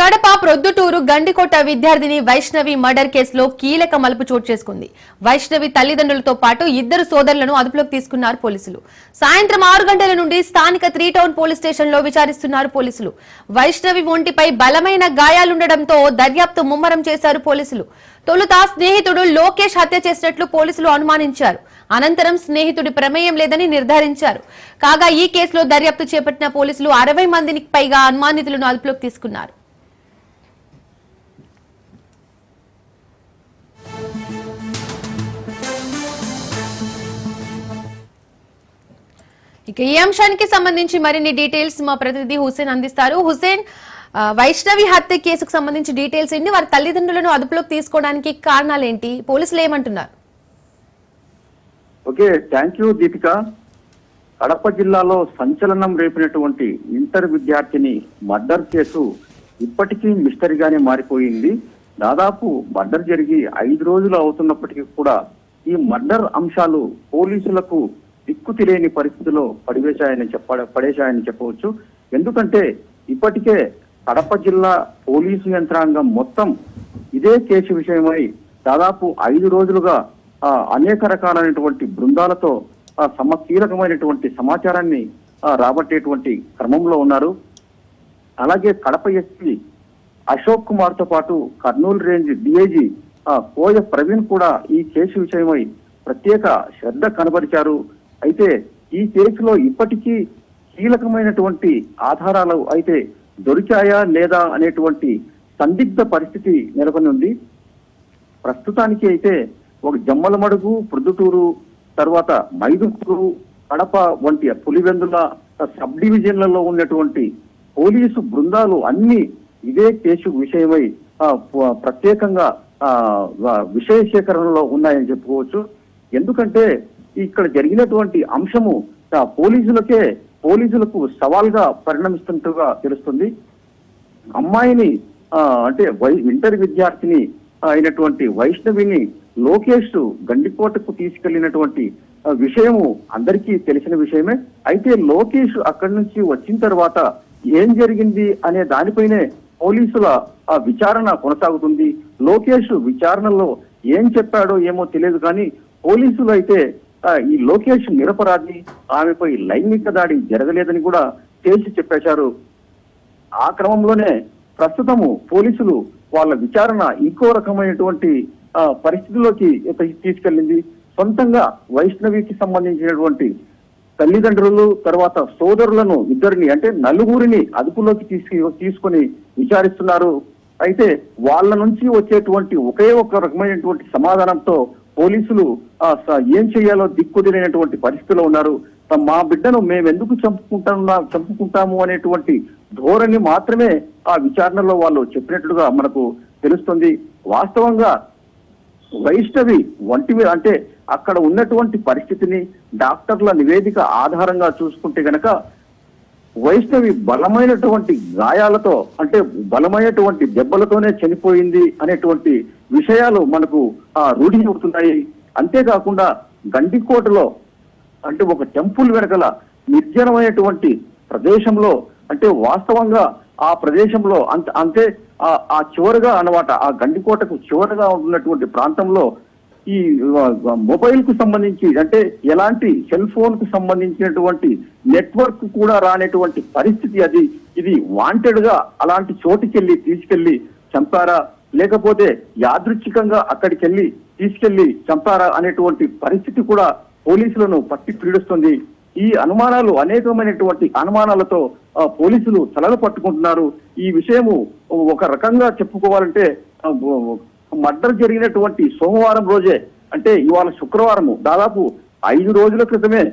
కడప ప్రొద్దుటూరు గండికోట విద్యార్థిని వైష్ణవి మర్డర్ కేసులో కీలక మలుపు చోటు చేసుకుంది. వైష్ణవి తల్లిదండ్రులతో పాటు ఇద్దరు సోదరులను అదుపులోకి తీసుకున్నారు పోలీసులు. సాయంత్రం ఆరు గంటల నుండి స్థానిక త్రీ టౌన్ పోలీస్ స్టేషన్లో విచారిస్తున్నారు పోలీసులు. వైష్ణవి ఒంటిపై బలమైన గాయాలుండడంతో దర్యాప్తు ముమ్మరం చేశారు పోలీసులు. తొలుత స్నేహితుడు లోకేష్ హత్య చేసినట్లు పోలీసులు అనుమానించారు. అనంతరం స్నేహితుడి ప్రమేయం లేదని నిర్ధారించారు. కాగా ఈ కేసులో దర్యాప్తు చేపట్టిన పోలీసులు అరవై మందికి పైగా అనుమానితులను అదుపులోకి తీసుకున్నారు. ఇక ఈ అంశానికి సంబంధించి మరిన్ని డీటెయిల్స్ మా ప్రతినిధి హుసేన్ అందిస్తారు. హుసేన్ వైష్ణవి హత్య కేసుకు సంబంధించి డీటెయిల్స్ ఏంటి వారి తల్లిదండ్రులను అదుపులోకి తీసుకోవడానికి కారణాలు ఏంటి పోలీసులు ఏమంటున్నారు? Okay thank you Deepika. Kadapa జిల్లాలో సంచలనం రేపినటువంటి ఇంటర్ విద్యార్థిని మర్డర్ కేసు ఇప్పటికీ మిస్టరీగానే మారిపోయింది. దాదాపు మర్డర్ జరిగి ఐదు రోజులు అవుతున్నప్పటికీ కూడా ఈ మర్డర్ అంశాలు పోలీసులకు దిక్కు తెలియని పరిస్థితిలో పడివేశాయని చెప్ప పడేశాయని చెప్పవచ్చు. ఎందుకంటే ఇప్పటికే కడప జిల్లా పోలీసు యంత్రాంగం మొత్తం ఇదే కేసు విషయమై దాదాపు ఐదు రోజులుగా అనేక రకాలైనటువంటి బృందాలతో సమకీలకమైనటువంటి సమాచారాన్ని రాబట్టేటువంటి క్రమంలో ఉన్నారు. అలాగే కడప ఎస్పీ అశోక్ కుమార్తో పాటు కర్నూలు రేంజ్ డిఐజీ కోయ ప్రవీణ్ కూడా ఈ కేసు విషయమై ప్రత్యేక శ్రద్ధ కనబరిచారు. అయితే ఈ కేసులో ఇప్పటికీ కీలకమైనటువంటి ఆధారాలు అయితే దొరికాయా లేదా అనేటువంటి సందిగ్ధ పరిస్థితి నెలకొని ఉంది. ప్రస్తుతానికి అయితే ఒక జమ్మలమడుగు ప్రొద్దుటూరు తర్వాత మైదుకూరు కడప వంటి పులివెందుల సబ్ డివిజన్లలో ఉన్నటువంటి పోలీసు బృందాలు అన్ని ఇదే కేసు విషయమై ప్రత్యేకంగా విషయ సేకరణలో ఉన్నాయని చెప్పుకోవచ్చు. ఎందుకంటే ఇక్కడ జరిగినటువంటి అంశము ఆ, పోలీసులకే పోలీసులకు సవాల్గా పరిణమిస్తున్నట్టుగా తెలుస్తుంది. అమ్మాయిని అంటే వై ఇంటర్ విద్యార్థిని అయినటువంటి వైష్ణవిని లోకేష్ గండికోటకు తీసుకెళ్ళినటువంటి విషయము అందరికీ తెలిసిన విషయమే. అయితే లోకేష్ అక్కడి నుంచి వచ్చిన తర్వాత ఏం జరిగింది అనే దానిపైనే పోలీసుల ఆ, విచారణ కొనసాగుతుంది. లోకేష్ విచారణలో ఏం చెప్పాడో ఏమో తెలియదు కానీ పోలీసులు అయితే ఈ లోకేష్ నిరపరాధి ఆమెపై లైంగిక దాడి జరగలేదని కూడా తేల్చి చెప్పేశారు. ఆ క్రమంలోనే ప్రస్తుతము పోలీసులు వాళ్ళ విచారణ ఇంకో రకమైనటువంటి పరిస్థితుల్లోకి పరిస్థితిలోకి తీసుకెళ్ళింది. సొంతంగా వైష్ణవికి సంబంధించినటువంటి తల్లిదండ్రులు తర్వాత సోదరులను ఇద్దరిని అంటే నలుగురిని అదుపులోకి తీసుకు తీసుకొని విచారిస్తున్నారు. అయితే వాళ్ళ నుంచి వచ్చేటువంటి ఒకే ఒక రకమైనటువంటి సమాధానంతో పోలీసులు ఏం చేయాలో దిక్కుదిలేనటువంటి పరిస్థితిలో ఉన్నారు. త- మా బిడ్డను మేము ఎందుకు చంపుకుంటాము అనేటువంటి ధోరణి మాత్రమే ఆ విచారణలో వాళ్ళు చెప్పినట్లుగా మనకు తెలుస్తుంది. వాస్తవంగా వైష్ణవి వంటి మీద అంటే అక్కడ ఉన్నటువంటి పరిస్థితిని డాక్టర్ల నివేదిక ఆధారంగా చూసుకుంటే గనక వైష్ణవి బలమైనటువంటి గాయాలతో అంటే బలమైనటువంటి దెబ్బలతోనే చనిపోయింది అనేటువంటి విషయాలు మనకు ఆ రూఢి చెబుతున్నాయి. అంతేకాకుండా గండికోటలో అంటే ఒక టెంపుల్ వెనకల నిర్జనమైనటువంటి ప్రదేశంలో అంటే వాస్తవంగా ఆ ప్రదేశంలో అంత అంటే ఆ ఆ చివరగా అన్నమాట ఆ గండికోటకు చివరగా ఉన్నటువంటి ప్రాంతంలో ఈ మొబైల్కు సంబంధించి అంటే ఎలాంటి సెల్ ఫోన్కు సంబంధించినటువంటి నెట్వర్క్ కూడా రానటువంటి పరిస్థితి అది. ఇది వాంటెడ్గా అలాంటి చోటుకెళ్ళి తీసుకెళ్ళి చంపారా? లేకపోతే యాదృచ్ఛికంగా అక్కడికి వెళ్ళి తీసుకెళ్ళి చంపారా అనేటువంటి పరిస్థితి కూడా పోలీసులను పట్టి పీడిస్తుంది. ఈ అనుమానాలు అనేకమైనటువంటి అనుమానాలతో పోలీసులు తలలు పట్టుకుంటున్నారు. ఈ విషయము ఒక రకంగా చెప్పుకోవాలంటే మర్డర్ జరిగినటువంటి సోమవారం రోజే అంటే ఇవాళ శుక్రవారము దాదాపు ఐదు రోజుల క్రితమే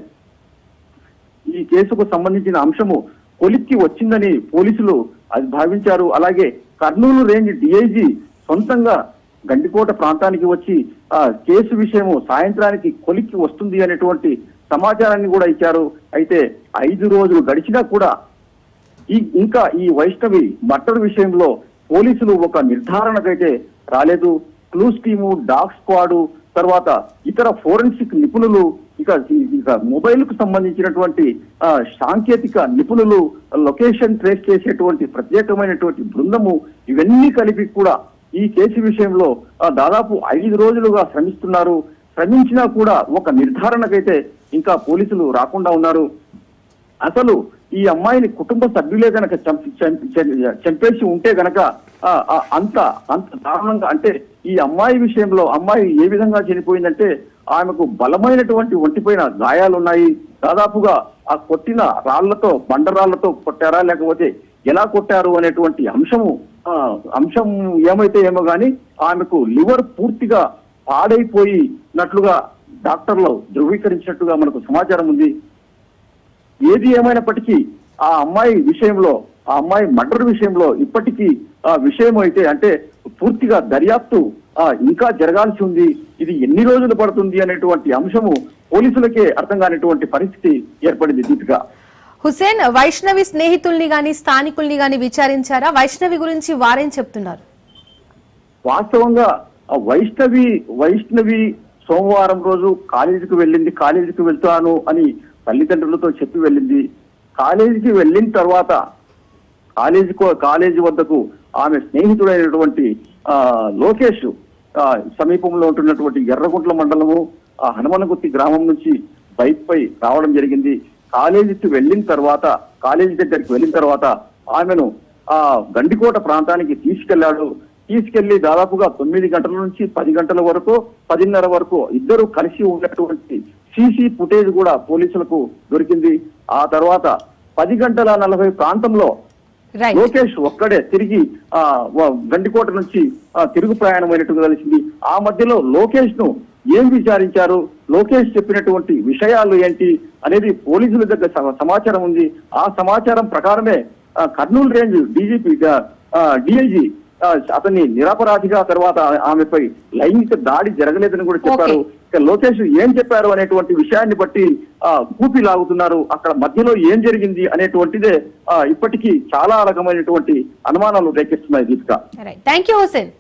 ఈ కేసుకు సంబంధించిన అంశము కొలిక్కి వచ్చిందని పోలీసులు అది భావించారు. అలాగే కర్నూలు రేంజ్ డిఐజీ సొంతంగా గండికోట ప్రాంతానికి వచ్చి ఆ కేసు విషయము సాయంత్రానికి కొలిక్కి వస్తుంది అనేటువంటి సమాచారాన్ని కూడా ఇచ్చారు. అయితే ఐదు రోజులు గడిచినా కూడా ఈ ఇంకా ఈ వైష్ణవి మర్డర్ విషయంలో పోలీసులు ఒక నిర్ధారణకైతే రాలేదు. క్లూస్ టీము డాగ్ స్క్వాడ్ తర్వాత ఇతర ఫోరెన్సిక్ నిపుణులు ఇక ఇక మొబైల్కు సంబంధించినటువంటి సాంకేతిక నిపుణులు లొకేషన్ ట్రేస్ చేసేటువంటి ప్రత్యేకమైనటువంటి బృందము ఇవన్నీ కలిపి కూడా ఈ కేసు విషయంలో దాదాపు ఐదు రోజులుగా శ్రమిస్తున్నారు. శ్రమించినా కూడా ఒక నిర్ధారణకైతే ఇంకా పోలీసులు రాకుండా ఉన్నారు. అసలు ఈ అమ్మాయిని కుటుంబ సభ్యులే గనక చంపేసి ఉంటే గనక అంత అంత దారుణంగా అంటే ఈ అమ్మాయి విషయంలో అమ్మాయి ఏ విధంగా చనిపోయిందంటే ఆమెకు బలమైనటువంటి ఒంటిపోయిన గాయాలు ఉన్నాయి దాదాపుగా ఆ కొట్టిన రాళ్ళతో బండరాళ్ళతో కొట్టారా? లేకపోతే ఎలా కొట్టారు అనేటువంటి అంశము అంశం ఏమైతే ఏమో గాని ఆమెకు లివర్ పూర్తిగా పాడైపోయినట్లుగా డాక్టర్లు ధృవీకరించినట్టుగా మనకు సమాచారం ఉంది. ఏది ఏమైనప్పటికీ ఆ అమ్మాయి విషయంలో ఆ అమ్మాయి మర్డర్ విషయంలో ఇప్పటికీ ఆ విషయం అయితే అంటే పూర్తిగా దర్యాప్తు ఆ, ఇంకా జరగాల్సి ఉంది. ఇది ఎన్ని రోజులు పడుతుంది అనేటువంటి అంశము పోలీసులకే అర్థం కానిటువంటి పరిస్థితి ఏర్పడింది దీపిక. హుసేన్ వైష్ణవి స్నేహితుల్ని గాని స్థానికుల్ని గాని విచారించారా? వైష్ణవి గురించి వారేం చెప్తున్నారు? వాస్తవంగా వైష్ణవి వైష్ణవి సోమవారం రోజు కాలేజీకి వెళ్ళింది కాలేజీకి వెళ్తాను అని తల్లిదండ్రులతో చెప్పి వెళ్ళింది. కాలేజీకి వెళ్ళిన తర్వాత కాలేజీ కాలేజీ వద్దకు ఆమె స్నేహితుడైనటువంటి లోకేష్ సమీపంలో ఉంటున్నటువంటి ఎర్రగుంట్ల మండలము ఆ హనుమనగుత్తి గ్రామం నుంచి బైక్ పై రావడం జరిగింది. కాలేజీకి వెళ్ళిన తర్వాత కాలేజీ దగ్గరికి వెళ్ళిన తర్వాత ఆమెను ఆ గండికోట ప్రాంతానికి తీసుకెళ్ళాడు. తీసుకెళ్ళి దాదాపుగా తొమ్మిది గంటల నుంచి పది గంటల వరకు పదిన్నర వరకు ఇద్దరు కలిసి ఉన్నటువంటి సీసీ ఫుటేజ్ కూడా పోలీసులకు దొరికింది. ఆ తర్వాత పది గంటల నలభై ప్రాంతంలో లోకేష్ ఒక్కడే తిరిగి ఆ గండికోట నుంచి తిరుగు ప్రయాణమైనట్టుగా తెలిసింది. ఆ మధ్యలో లోకేష్ను ఏం విచారించారు? లోకేష్ చెప్పినటువంటి విషయాలు ఏంటి అనేది పోలీసుల దగ్గర సమ- సమాచారం ఉంది. ఆ సమాచారం ప్రకారమే కర్నూలు రేంజ్ డీజీపీ డిఐజీ అతన్ని నిరపరాధిగా తర్వాత ఆమెపై లైంగిక దాడి జరగలేదని కూడా చెప్పారు. లోకేష్ ఏం చెప్పారు అనేటువంటి విషయాన్ని బట్టి ఆ కూపి లాగుతున్నారు. అక్కడ మధ్యలో ఏం జరిగింది అనేటువంటిదే ఇప్పటికీ చాలా రకమైనటువంటి అనుమానాలు రేకెస్తున్నాయి దీపిక. Thank you Hussain